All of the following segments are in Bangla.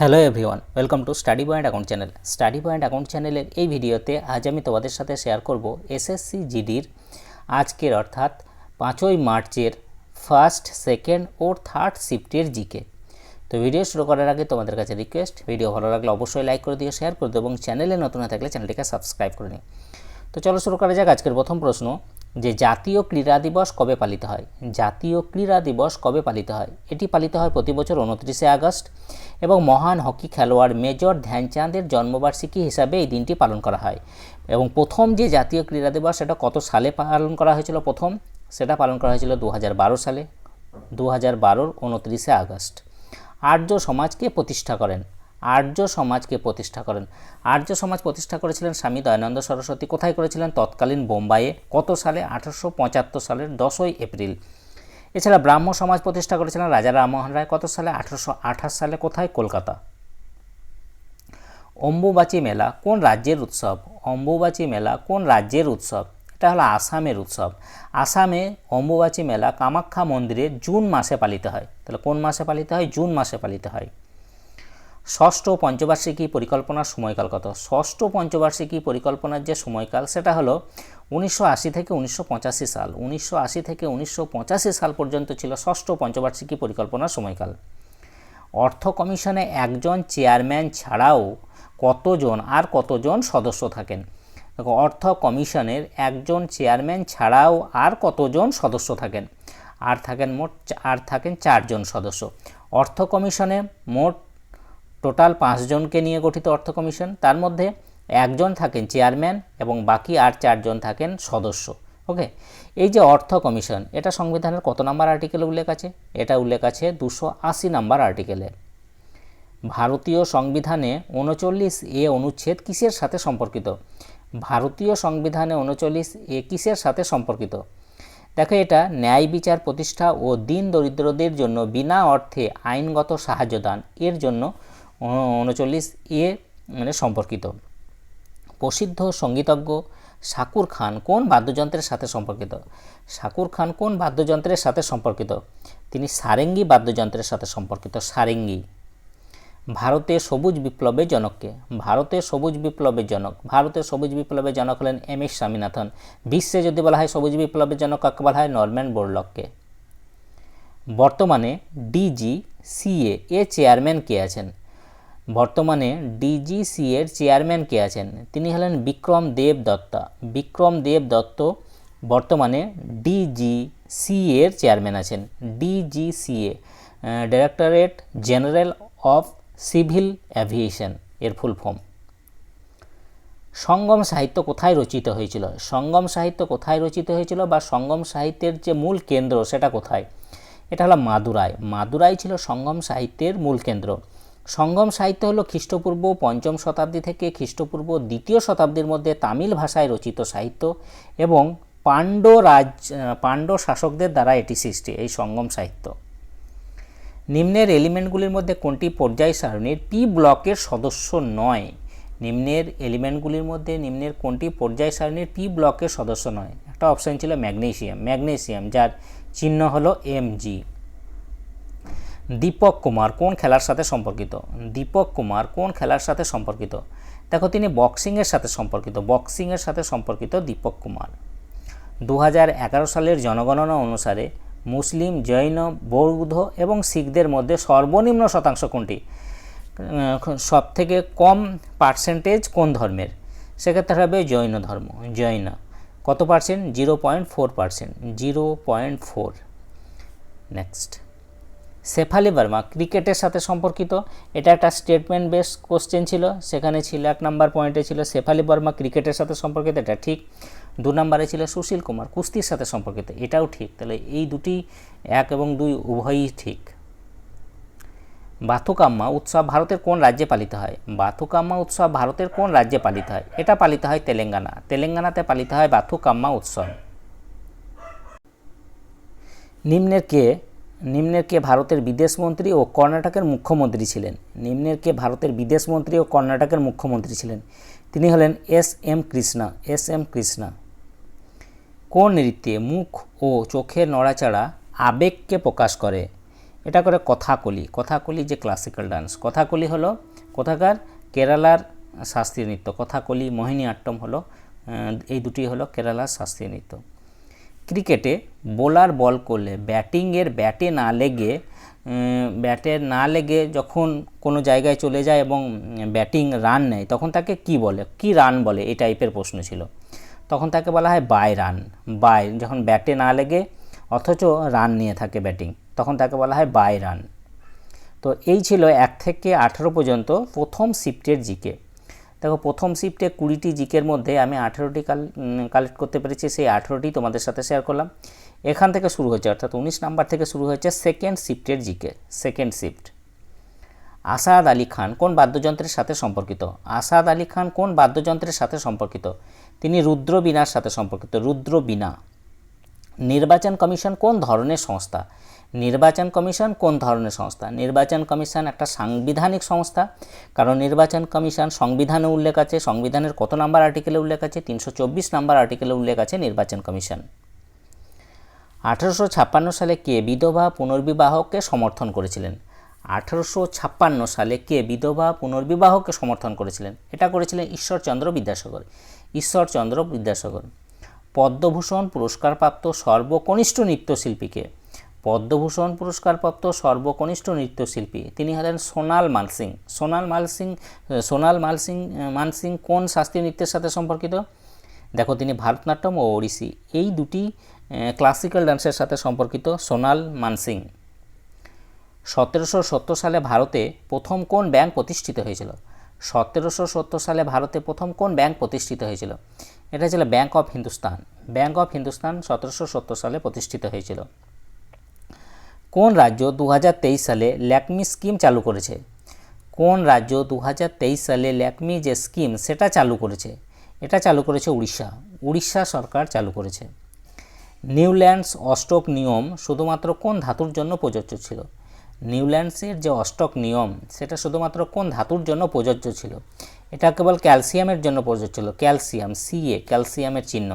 Hello everyone welcome to study point account channel study point account চ্যানেলের এই ভিডিওতে আজ আমি তোমাদের সাথে শেয়ার করব এসএসসি জিডির আজকের অর্থাৎ পাঁচই মার্চের ফার্স্ট সেকেন্ড ও থার্ড শিফটের জিকে তো ভিডিও শুরু করার আগে তোমাদের কাছে রিকোয়েস্ট ভিডিও ভালো লাগলে অবশ্যই লাইক করে দিও শেয়ার করে দিও এবং চ্যানেলে নতুন হয়ে থাকলে চ্যানেলটিকে সাবস্ক্রাইব করে নিও। তো চলো শুরু করা যাক আজকের প্রথম প্রশ্ন। যে জাতীয় ক্রীড়া দিবস কবে পালিত হয়? জাতীয় ক্রীড়া দিবস কবে পালিত হয়? এটি পালিত হয় প্রতি বছর উনত্রিশে আগস্ট এবং মহান হকি খেলোয়াড় মেজর ধ্যানচাঁদের জন্মবার্ষিকী হিসাবে এই দিনটি পালন করা হয়। এবং প্রথম যে জাতীয় ক্রীড়া দিবস, সেটা কত সালে পালন করা হয়েছিল প্রথম? সেটা পালন করা হয়েছিল দু হাজার বারো সালে দু হাজার বারোর উনত্রিশে আগস্ট। আর্য সমাজকে প্রতিষ্ঠা করেন। আর্য সমাজকে প্রতিষ্ঠা করেন। আর্য সমাজ প্রতিষ্ঠা করেছিলেন স্বামী দয়ানন্দ সরস্বতী। কোথায় করেছিলেন? তৎকালীন বোম্বাইয়ে। কত সালে? আঠারোশো পঁচাত্তর সালের দশই এপ্রিল। এছাড়া ব্রাহ্ম সমাজ প্রতিষ্ঠা করেছিলেন রাজা রামমোহন রায়। কত সালে? আঠারোশো আঠাশ সালে। কোথায়? কলকাতা। অম্বুবাচী মেলা কোন রাজ্যের উৎসব? অম্বুবাচী মেলা কোন রাজ্যের উৎসব? এটা হলো আসামের উৎসব। আসামে অম্বুবাচী মেলা কামাখ্যা মন্দিরে জুন মাসে পালিত হয়। তাহলে কোন মাসে পালিত হয়? জুন মাসে পালিত হয়। ষষ্ঠ পঞ্চবার্ষিকী পরিকল্পনার সময়কাল কত? ষষ্ঠ পঞ্চবার্ষিকী পরিকল্পনার যে সময়কাল, সেটা হলো উনিশশো আশি থেকে উনিশশো পঁচাশি সাল। উনিশশো আশি থেকে উনিশশো পঁচাশি সাল পর্যন্ত ছিল ষষ্ঠ পঞ্চবার্ষিকী পরিকল্পনার সময়কাল। অর্থ কমিশনে একজন চেয়ারম্যান ছাড়াও কতজন আর কতজন সদস্য থাকেন? দেখো, অর্থ কমিশনের একজন চেয়ারম্যান ছাড়াও আর কতজন সদস্য থাকেন? আর থাকেন মোট আর থাকেন চারজন সদস্য। অর্থ কমিশনে মোট টোটাল পাঁচজনকে নিয়ে গঠিত অর্থ কমিশন। তার মধ্যে একজন থাকেন চেয়ারম্যান এবং বাকি আর চারজন থাকেন সদস্য। ওকে? এই যে অর্থ কমিশন, এটা সংবিধানের কত নাম্বার আর্টিকেলে উল্লেখ আছে? এটা উল্লেখ আছে দুশো আশি নাম্বার আর্টিকেলে। ভারতীয় সংবিধানে উনচল্লিশ এ অনুচ্ছেদ কিসের সাথে সম্পর্কিত? ভারতীয় সংবিধানে উনচল্লিশ এ কিসের সাথে সম্পর্কিত? দেখো, এটা ন্যায় বিচার প্রতিষ্ঠা ও দিন দরিদ্রদের জন্য বিনা অর্থে আইনগত সাহায্য দান এর জন্য উনচল্লিশ এ মানে সম্পর্কিত। প্রসিদ্ধ সঙ্গীতজ্ঞ শাকুর খান কোন বাদ্যযন্ত্রের সাথে সম্পর্কিত? শাকুর খান কোন বাদ্যযন্ত্রের সাথে সম্পর্কিত? তিনি সারেঙ্গি বাদ্যযন্ত্রের সাথে সম্পর্কিত। সারেঙ্গি। ভারতে সবুজ বিপ্লবের জনককে। ভারতে সবুজ বিপ্লবের জনক। ভারতের সবুজ বিপ্লবের জনক হলেন এম এস স্বামীনাথন। বিশ্বে যদি বলা হয় সবুজ বিপ্লবের জনক কাকে বলা হয়? নরম্যান বোরলককে বর্তমানে ডিজি সিএ এ চেয়ারম্যান কে আছেন? বর্তমানে ডিজিসি এর চেয়ারম্যান কে আছেন? তিনি হলেন বিক্রম দেব দত্তা। বিক্রম দেব দত্ত বর্তমানে ডিজিসি এর চেয়ারম্যান আছেন। DGCA directorate general of civil aviation এর ফুল ফর্ম সঙ্গম সাহিত্য কোথায় রচিত হয়েছিল? সঙ্গম সাহিত্য কোথায় রচিত হয়েছিল বা সঙ্গম সাহিত্যের যে মূল কেন্দ্র সেটা কোথায়? এটা হলো মাদুরাই। মাদুরাই ছিল সঙ্গম সাহিত্যের মূল কেন্দ্র। সঙ্গম সাহিত্য হলো খ্রিস্টপূর্ব পঞ্চম শতাব্দী থেকে খ্রিস্টপূর্ব দ্বিতীয় শতাব্দীর মধ্যে তামিল ভাষায় রচিত সাহিত্য এবং পাণ্ড রাজ পাণ্ড শাসকদের দ্বারা এটি সৃষ্টি, এই সঙ্গম সাহিত্য। নিম্নের এলিমেন্টগুলির মধ্যে কোনটি পর্যায় সারণীর? পি ব্লকের সদস্য নয়। নিম্নের এলিমেন্টগুলির মধ্যে নিম্নের কোনটি পর্যায় সারণীর? পি ব্লকের সদস্য নয়। একটা অপশান ছিল ম্যাগনেশিয়াম ম্যাগনেশিয়াম যার চিহ্ন হলো এম জি। দীপক কুমার কোন খেলার সাথে সম্পর্কিত? দীপক কুমার কোন খেলার সাথে সম্পর্কিত? দেখো, তিনি বক্সিংয়ের সাথে সম্পর্কিত বক্সিংয়ের সাথে সম্পর্কিত দীপক কুমার। দু হাজার এগারো সালের জনগণনা অনুসারে মুসলিম, জৈন, বৌদ্ধ এবং শিখদের মধ্যে সর্বনিম্ন শতাংশ কোনটি? সব থেকে কম পার্সেন্টেজ কোন ধর্মের? সেক্ষেত্রে হবে জৈন ধর্ম, জৈন। কত percent zero point four percent zero point four next Shefali Verma ক্রিকেটের সাথে সম্পর্কিত। এটা একটা স্টেটমেন্ট বেস কোশ্চেন ছিল, সেখানে ছিল এক নাম্বার পয়েন্টে ছিল শেফালি বর্মা ক্রিকেটের সাথে সম্পর্কিত, এটা ঠিক। দু নম্বরে ছিল সুশীল কুমার, কুস্তির সাথে সম্পর্কিত, এটাও ঠিক। তাহলে এই দুটি এক এবং দুই উভয়ই ঠিক। বাথুকাম্মা উৎসব ভারতের কোন রাজ্যে পালিত হয়? বাথুকাম্মা উৎসব ভারতের কোন রাজ্যে পালিত হয়? এটা পালিত হয় তেলেঙ্গানা। তেলেঙ্গানাতে পালিত হয় বাথুকাম্মা উৎসব। নিম্নের কে নিম্নের কে ভারতের বিদেশমন্ত্রী ও কর্ণাটকের মুখ্যমন্ত্রী ছিলেন। নিম্নের কে ভারতের বিদেশমন্ত্রী ও কর্ণাটকের মুখ্যমন্ত্রী ছিলেন। তিনি হলেন S M Krishna, S M Krishna. কোন নৃত্যে মুখ ও চোখের নড়াচড়া আবেগকে প্রকাশ করে? এটা করে কথাকলি। কথাকলি যে ক্লাসিক্যাল ডান্স কথাকলি হলো কোথাকার? কেরালার শাস্ত্রীয় নৃত্য। কথাকলি মোহিনীআট্টম হলো এই দুটি হলো কেরালার শাস্ত্রীয় নৃত্য। ক্রিকেটে বোলার বল করলে ব্যাটিংয়ের ব্যাটে না লেগে ব্যাটে না লেগে যখন কোনো জায়গায় চলে যায় এবং ব্যাটিং রান নেয়, তখন তাকে কি বলে? কি রান বলে? এই টাইপের প্রশ্ন ছিল। তখন তাকে বলা হয় বাই রান। বাই যখন ব্যাটে না লেগে, অথচ রান নিয়ে থাকে ব্যাটিং, তখন তাকে বলা হয় বাই রান। তো এই ছিল এক থেকে আঠেরো পর্যন্ত প্রথম শিফটের জিকে। দেখো, প্রথম শিফটে কুড়িটি জিকের মধ্যে আমি আঠেরোটি কালেক্ট করতে পেরেছি, সেই আঠেরোটি তোমাদের সাথে শেয়ার করলাম। এখান থেকে শুরু হয়েছে, অর্থাৎ উনিশ নাম্বার থেকে শুরু হয়েছে second শিফটের GK second shift Asad Ali Khan কোন বাদ্যযন্ত্রের সাথে সম্পর্কিত? আসাদ আলী খান কোন বাদ্যযন্ত্রের সাথে সম্পর্কিত? তিনি রুদ্রবীণার সাথে সম্পর্কিত রুদ্রবীণা নির্বাচন কমিশন কোন ধরনের সংস্থা? নির্বাচন কমিশন কোন ধরনের সংস্থা? নির্বাচন কমিশন একটা সাংবিধানিক সংস্থা। কারণ নির্বাচন কমিশন সংবিধানে উল্লেখ আছে, সংবিধানের কত নাম্বার আর্টিকেলে উল্লেখ আছে? তিনশো চব্বিশ নাম্বার আর্টিকেলে উল্লেখ আছে নির্বাচন কমিশন। আঠারোশো ছাপ্পান্ন সালে কে বিধবা পুনর্বিবাহকে সমর্থন করেছিলেন? আঠারোশো ছাপ্পান্ন সালে কে বিধবা পুনর্বিবাহকে সমর্থন করেছিলেন? এটা করেছিলেন ঈশ্বরচন্দ্র বিদ্যাসাগর। ঈশ্বরচন্দ্র বিদ্যাসাগর। পদ্মভূষণ পুরস্কারপ্রাপ্ত সর্বকনিষ্ঠ নৃত্যশিল্পীকে পদ্মভূষণ পুরস্কারপ্রাপ্ত সর্বকনিষ্ঠ নৃত্যশিল্পী। তিনি হলেন সোনাল মালসিং সোনাল মালসিং সোনাল মালসিং মানসিং কোন শাস্ত্রীয় নৃত্যের সাথে সম্পর্কিত? দেখো, তিনি ভারতনাট্যম ও ওড়িশি। এই দুটি ক্লাসিক্যাল ডান্সের সাথে সম্পর্কিত সোনাল মানসিং সতেরোশো সত্তর সালে ভারতে প্রথম কোন ব্যাংক প্রতিষ্ঠিত হয়েছিল? সতেরোশো সত্তর সালে ভারতে প্রথম কোন ব্যাংক প্রতিষ্ঠিত হয়েছিল? এটা ছিল bank of Hindustan. Bank of Hindustan সতেরোশো সত্তর সালে প্রতিষ্ঠিত হয়েছিল। কোন রাজ্য দু হাজার তেইশ সালে ল্যাকমি স্কিম চালু করেছে? কোন রাজ্য দু হাজার তেইশ সালে ল্যাকমি যে স্কিম, সেটা চালু করেছে? এটা চালু করেছে উড়িষ্যা। উড়িষ্যা সরকার চালু করেছে। নিউল্যান্ডস অস্টক নিয়ম শুধুমাত্র কোন ধাতুর জন্য প্রযোজ্য ছিল? নিউল্যান্ডসের যে অস্টক নিয়ম, সেটা শুধুমাত্র কোন ধাতুর জন্য প্রযোজ্য ছিল? এটা কেবল ক্যালসিয়ামের জন্য প্রযোজ্য ছিল। ক্যালসিয়াম সিএ ক্যালসিয়ামের চিহ্ন।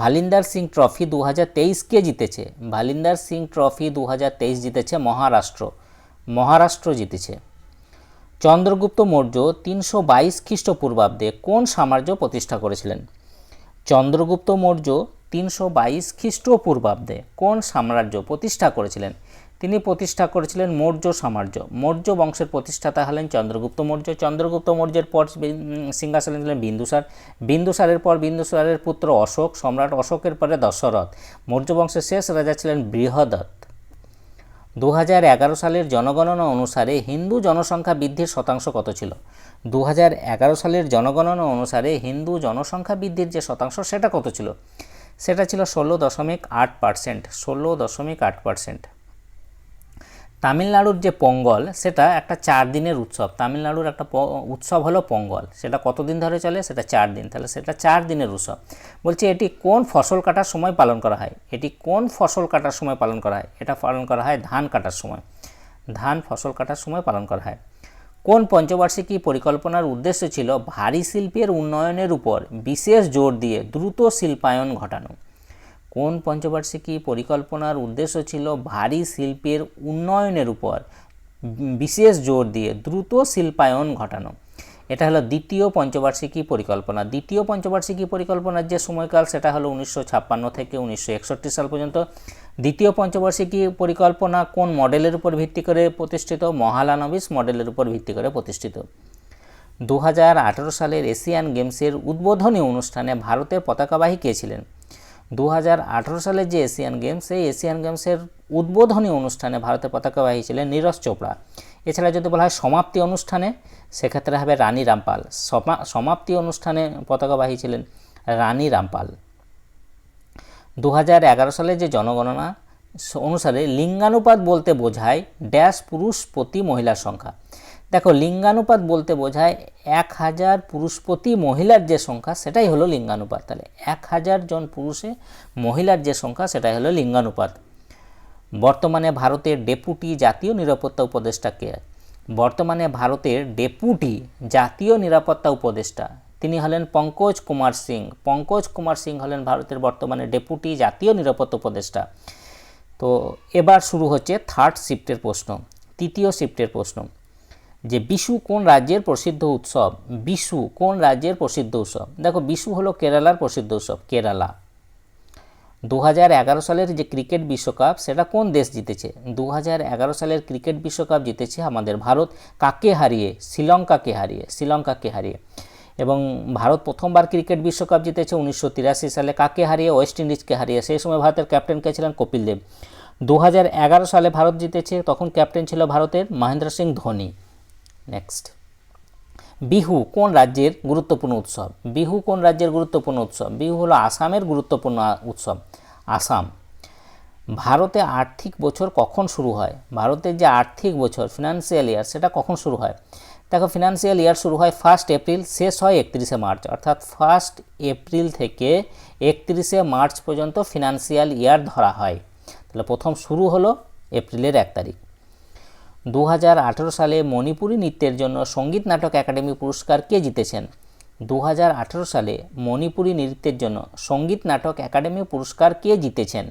ভালিন্দার সিং ট্রফি দু হাজার তেইশকে জিতেছে? ভালিন্দার সিং ট্রফি দু হাজার তেইশ জিতেছে মহারাষ্ট্র। মহারাষ্ট্র জিতেছে। চন্দ্রগুপ্ত মৌর্য তিনশো বাইশ খ্রিস্টপূর্বাব্দে কোন সাম্রাজ্য প্রতিষ্ঠা করেছিলেন? চন্দ্রগুপ্ত মৌর্য তিনশো বাইশ খ্রিস্টপূর্বাব্দে কোন সাম্রাজ্য প্রতিষ্ঠা করেছিলেন? তিনি প্রতিষ্ঠা করেছিলেন মৌর্য সাম্রাজ্য। মৌর্য বংশের প্রতিষ্ঠাতা হলেন চন্দ্রগুপ্ত মৌর্য। চন্দ্রগুপ্ত মৌর্যের পর সিংহাসনে ছিলেন বিন্দুসার। বিন্দুসারের পর বিন্দুসারের পুত্র অশোক, সম্রাট অশোকের পরে দশরথ। মৌর্য বংশের শেষ রাজা ছিলেন বৃহদত্ত। দু হাজার এগারো সালের জনগণনা অনুসারে হিন্দু জনসংখ্যা বৃদ্ধির শতাংশ কত ছিল? দু হাজার এগারো সালের জনগণনা অনুসারে হিন্দু জনসংখ্যা বৃদ্ধির যে শতাংশ, সেটা কত ছিল? সেটা ছিল ষোলো দশমিক আট পার্সেন্ট। ষোলো দশমিক আট পার্সেন্ট। তামিলনাড়ুর যে পঙ্গল, সেটা একটা চার দিনের উৎসব। তামিলনাড়ুর একটা উৎসব হলো পঙ্গল। সেটা কতদিন ধরে চলে? সেটা চার দিন। তাহলে সেটা চার দিনের উৎসব। বলছি, এটি কোন ফসল কাটার সময় পালন করা হয়? এটি কোন ফসল কাটার সময় পালন করা হয়? এটা পালন করা হয় ধান কাটার সময়। ধান ফসল কাটার সময় পালন করা হয়। কোন পঞ্চবার্ষিকী পরিকল্পনার উদ্দেশ্য ছিল ভারী শিল্পের উন্নয়নের উপর বিশেষ জোর দিয়ে দ্রুত শিল্পায়ন ঘটানো? কোন পঞ্চবার্ষিকী পরিকল্পনার উদ্দেশ্য ছিল ভারী শিল্পের উন্নয়নের উপর বিশেষ জোর দিয়ে দ্রুত শিল্পায়ন ঘটানো? এটা হলো দ্বিতীয় পঞ্চবার্ষিকী পরিকল্পনা। দ্বিতীয় পঞ্চবার্ষিকী পরিকল্পনার যে সময়কাল, সেটা হলো উনিশশো ছাপ্পান্ন থেকে উনিশশো একষট্টি সাল পর্যন্ত। দ্বিতীয় পঞ্চবার্ষিকী পরিকল্পনা কোন মডেলের উপর ভিত্তি করে প্রতিষ্ঠিত? মহালানবিস মডেলের উপর ভিত্তি করে প্রতিষ্ঠিত। দু হাজার আঠেরো সালের এশিয়ান গেমসের উদ্বোধনী অনুষ্ঠানে ভারতের পতাকাবাহী কে ছিলেন? দু সালের যে এশিয়ান গেমস সেই এশিয়ান গেমসের উদ্বোধনী অনুষ্ঠানে ভারতের পতাকাবাহী ছিলেন নীরজ চোপড়া। এছাড়া যদি বলা হয় সমাপ্তি অনুষ্ঠানে, সেক্ষেত্রে হবে রানী রামপাল। সমা- সমাপ্তি অনুষ্ঠানে পতাকাবাহী ছিলেন রানী রামপাল। দু সালে যে জনগণনা অনুসারে লিঙ্গানুপাত বলতে বোঝায় ড্যাশ পুরুষ প্রতি মহিলার সংখ্যা। দেখো, লিঙ্গানুপাত বলতে বোঝায় এক হাজার পুরুষ প্রতি মহিলার যে সংখ্যা, সেটাই হলো লিঙ্গানুপাত। তাহলে এক হাজার জন পুরুষে মহিলার যে সংখ্যা, সেটাই হলো লিঙ্গানুপাত। বর্তমানে ভারতের ডেপুটি জাতীয় নিরাপত্তা উপদেষ্টা কে? বর্তমানে ভারতের ডেপুটি জাতীয় নিরাপত্তা উপদেষ্টা, তিনি হলেন পঙ্কজ কুমার সিং। পঙ্কজ কুমার সিং হলেন ভারতের বর্তমানে ডেপুটি জাতীয় নিরাপত্তা উপদেষ্টা। তো এবার শুরু হচ্ছে থার্ড শিফটের প্রশ্ন, তৃতীয় শিফটের প্রশ্ন। যে বিশু কোন রাজ্যের প্রসিদ্ধ উৎসব? বিশু কোন রাজ্যের প্রসিদ্ধ উৎসব? দেখো, বিশু হলো কেরালার প্রসিদ্ধ উৎসব, কেরালা। দু হাজার এগারো সালের যে ক্রিকেট বিশ্বকাপ, সেটা কোন দেশ জিতেছে? দু হাজার এগারো সালের ক্রিকেট বিশ্বকাপ জিতেছে আমাদের ভারত। কাকে হারিয়ে? শ্রীলঙ্কাকে হারিয়ে শ্রীলঙ্কাকে হারিয়ে। এবং ভারত প্রথমবার ক্রিকেট বিশ্বকাপ জিতেছে উনিশশো তিরাশি সালে। কাকে হারিয়ে? ওয়েস্ট ইন্ডিজকে হারিয়ে। সেই সময় ভারতের ক্যাপ্টেন কে ছিলেন? কপিল দেব। দু হাজার এগারো সালে ভারত জিতেছে, তখন ক্যাপ্টেন ছিল ভারতের মহেন্দ্র সিং ধোনি। নেক্সট বিহু কোন রাজ্যের গুরুত্বপূর্ণ উৎসব? বিহু কোন রাজ্যের গুরুত্বপূর্ণ উৎসব? বিহু হলো আসামের গুরুত্বপূর্ণ উৎসব, আসাম। ভারতে আর্থিক বছর কখন শুরু হয়? ভারতের যে আর্থিক বছর ফিনান্সিয়াল ইয়ার সেটা কখন শুরু হয়? দেখো ফিনান্সিয়াল ইয়ার শুরু হয় ফার্স্ট এপ্রিল শেষ হয় একত্রিশে মার্চ অর্থাৎ ফার্স্ট এপ্রিল থেকে একত্রিশে মার্চ পর্যন্ত ফিনান্সিয়াল ইয়ার ধরা হয়। তাহলে প্রথম শুরু হলো এপ্রিলের এক তারিখ। দু হাজার আঠেরো সালে মণিপুরী নৃত্যের জন্য সংগীত নাটক একাডেমি পুরস্কার কে জিতেছেন? দু হাজার আঠেরো সালে মণিপুরী নৃত্যের জন্য সংগীত নাটক একাডেমি পুরস্কার কে জিতেছেন?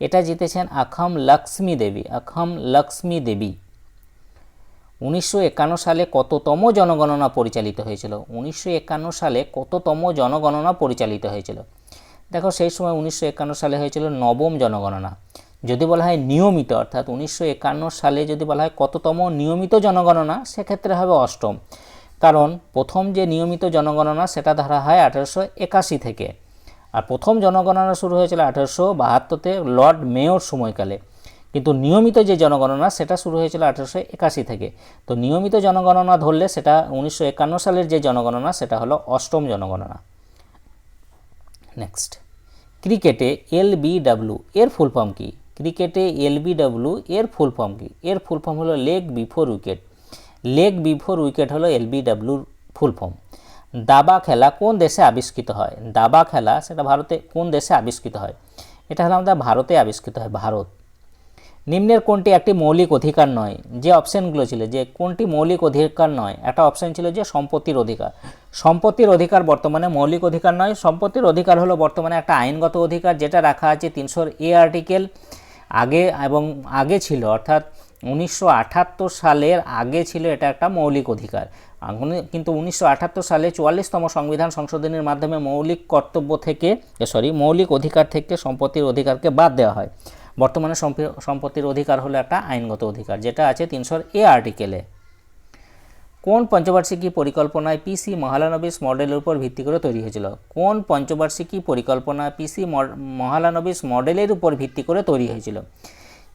এটা জিতেছেন আখম লক্ষ্মী দেবী, আখম লক্ষ্মী দেবী। উনিশশো একান্ন সালে কততম জনগণনা পরিচালিত হয়েছিল? উনিশশো একান্ন সালে কততম জনগণনা পরিচালিত হয়েছিল? দেখো সেই সময় উনিশশো একান্ন সালে হয়েছিল নবম জনগণনা। যদি বলা হয় নিয়মিত, অর্থাৎ উনিশশো একান্ন সালে যদি বলা হয় কততম নিয়মিত জনগণনা, সেক্ষেত্রে হবে অষ্টম। কারণ প্রথম যে নিয়মিত জনগণনা, সেটা ধরা হয় আঠারোশো একাশি থেকে। আর প্রথম জনগণনা শুরু হয়েছিল আঠারোশো বাহাত্তরতে লর্ড মেয়র সময়কালে। কিন্তু নিয়মিত যে জনগণনা, সেটা শুরু হয়েছিল আঠারোশো একাশি থেকে। তো নিয়মিত জনগণনা ধরলে সেটা উনিশশো একান্ন সালের যে জনগণনা, সেটা হলো অষ্টম জনগণনা। নেক্সট। ক্রিকেটে এল বি ডাব্লু এর ফুল ফর্ম কী? ক্রিকেটে এল ডাব্লু এর ফুল ফর্ম কী? এর ফুল ফর্ম হলো leg before wicket leg before wicket হলো এল ডাব্লুর ফুল ফর্ম দাবা খেলা কোন দেশে আবিষ্কৃত হয়? দাবা খেলা সেটা ভারতে কোন দেশে আবিষ্কৃত হয়? এটা হলো আমাদের ভারতে আবিষ্কৃত হয়, ভারত। নিম্নের কোনটি একটি মৌলিক অধিকার নয়? যে অপশানগুলো ছিল, যে কোনটি মৌলিক অধিকার নয়? একটা অপশান ছিল যে সম্পত্তির অধিকার। সম্পত্তির অধিকার বর্তমানে মৌলিক অধিকার নয়। সম্পত্তির অধিকার হলো বর্তমানে একটা আইনগত অধিকার যেটা রাখা আছে তিনশোর এ আর্টিকেল আগে এবং আগে ছিল, অর্থাৎ উনিশশো আটাত্তর সালের আগে ছিল এটা একটা মৌলিক অধিকার। কিন্তু উনিশশো আটাত্তর সালে চুয়াল্লিশতম সংবিধান সংশোধনের মাধ্যমে মৌলিক কর্তব্য থেকে সরি মৌলিক অধিকার থেকে সম্পত্তির অধিকারকে বাদ দেওয়া হয়। বর্তমানে সম্পত্তির অধিকার হলো একটা আইনগত অধিকার, যেটা আছে তিনশোর এ আর্টিকেলে কোন পঞ্চবার্ষিকী পরিকল্পনায় পিসি মহালানবিস মডেলের উপর ভিত্তি করে তৈরি হয়েছিল? কোন পঞ্চবার্ষিকী পরিকল্পনা পিসি মহালানবিস মডেলের উপর ভিত্তি করে তৈরি হয়েছিল?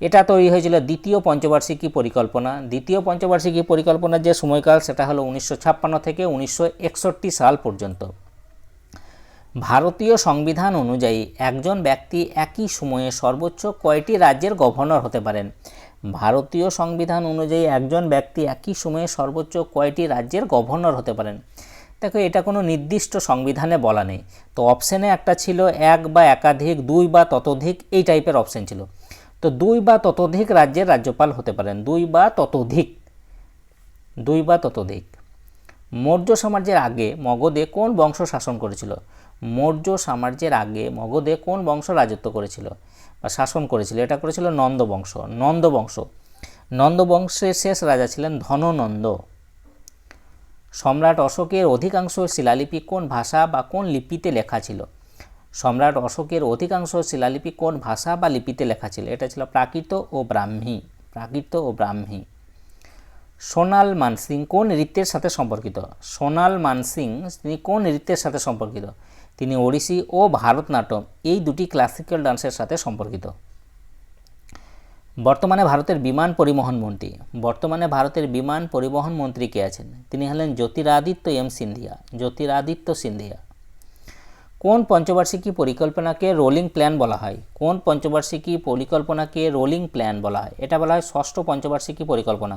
এটা তৈরি হয়েছিল দ্বিতীয় পঞ্চবার্ষিকী পরিকল্পনা। দ্বিতীয় পঞ্চবার্ষিকী পরিকল্পনার যে সময়কাল, সেটা হলো উনিশশো ছাপ্পান্ন থেকে উনিশশো একষট্টি সাল পর্যন্ত। ভারতীয় সংবিধান অনুযায়ী একজন ব্যক্তি একই সময়ে সর্বোচ্চ কয়টি রাজ্যের গভর্নর হতে পারেন? ভারতীয় সংবিধান অনুযায়ী একজন ব্যক্তি একই সময়ে সর্বোচ্চ কয়টি রাজ্যের গভর্নর হতে পারেন? দেখো, এটা কোনো নির্দিষ্ট সংবিধানে বলা নেই। তো অপশানে একটা ছিল এক বা একাধিক, দুই বা ততোধিক, এই টাইপের অপশান ছিল। তো দুই বা ততোধিক রাজ্যের রাজ্যপাল হতে পারেন। দুই বা ততোধিক, দুই বা ততোধিক। মৌর্য সাম্রাজ্যের আগে মগধে কোন বংশ শাসন করেছিল? মৌর্য সাম্রাজ্যের আগে মগধে কোন বংশ রাজত্ব করেছিল? শাসন করেছিল, এটা করেছিল নন্দবংশ। নন্দবংশ। নন্দবংশের শেষ রাজা ছিলেন ধননন্দ। সম্রাট অশোকের অধিকাংশ শিলালিপি কোন ভাষা বা কোন লিপিতে লেখা ছিল? সম্রাট অশোকের অধিকাংশ শিলালিপি কোন ভাষা বা লিপিতে লেখা ছিল? এটা ছিল প্রাকৃত ও ব্রাহ্মী। প্রাকৃত ও ব্রাহ্মী। সোনাল মানসিং কোন নৃত্যের সাথে সম্পর্কিত? সোনাল মানসিং তিনি কোন নৃত্যের সাথে সম্পর্কিত? তিনি ওড়িশি ও ভারতনাট্যম এই দুটি ক্লাসিক্যাল ডান্সের সাথে সম্পর্কিত। বর্তমানে ভারতের বিমান পরিবহন মন্ত্রী। বর্তমানে ভারতের বিমান পরিবহন মন্ত্রী কে আছেন? তিনি হলেন জ্যোতিরাদিত্য এম সিন্ধিয়া। জ্যোতিরাদিত্য সিন্ধিয়া। কোন পঞ্চবার্ষিকী পরিকল্পনাকে রোলিং প্ল্যান বলা হয়? কোন পঞ্চবার্ষিকী পরিকল্পনাকে রোলিং প্ল্যান বলা হয়? এটা বলা হয় ষষ্ঠ পঞ্চবার্ষিকী পরিকল্পনা।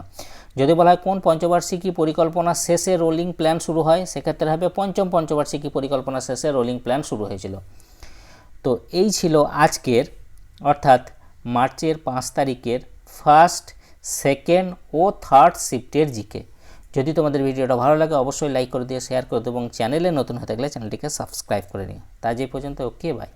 যদি বলা হয় কোন পঞ্চবার্ষিকী পরিকল্পনা শেষে রোলিং প্ল্যান শুরু হয়, সেক্ষেত্রে হবে পঞ্চম পঞ্চবার্ষিকী পরিকল্পনা শেষে রোলিং প্ল্যান শুরু হয়েছিল। তো এই ছিল আজকের, অর্থাৎ মার্চের পাঁচ তারিখের ফার্স্ট সেকেন্ড ও থার্ড শিফটের জিকে। যদি তোমাদের ভিডিওটা ভালো লাগে, অবশ্যই লাইক করে দিয়ে শেয়ার করে দেবো এবং চ্যানেলে নতুন হয়ে থাকলে চ্যানেলটিকে সাবস্ক্রাইব করে নিও। তা যে পর্যন্ত ওকে বাই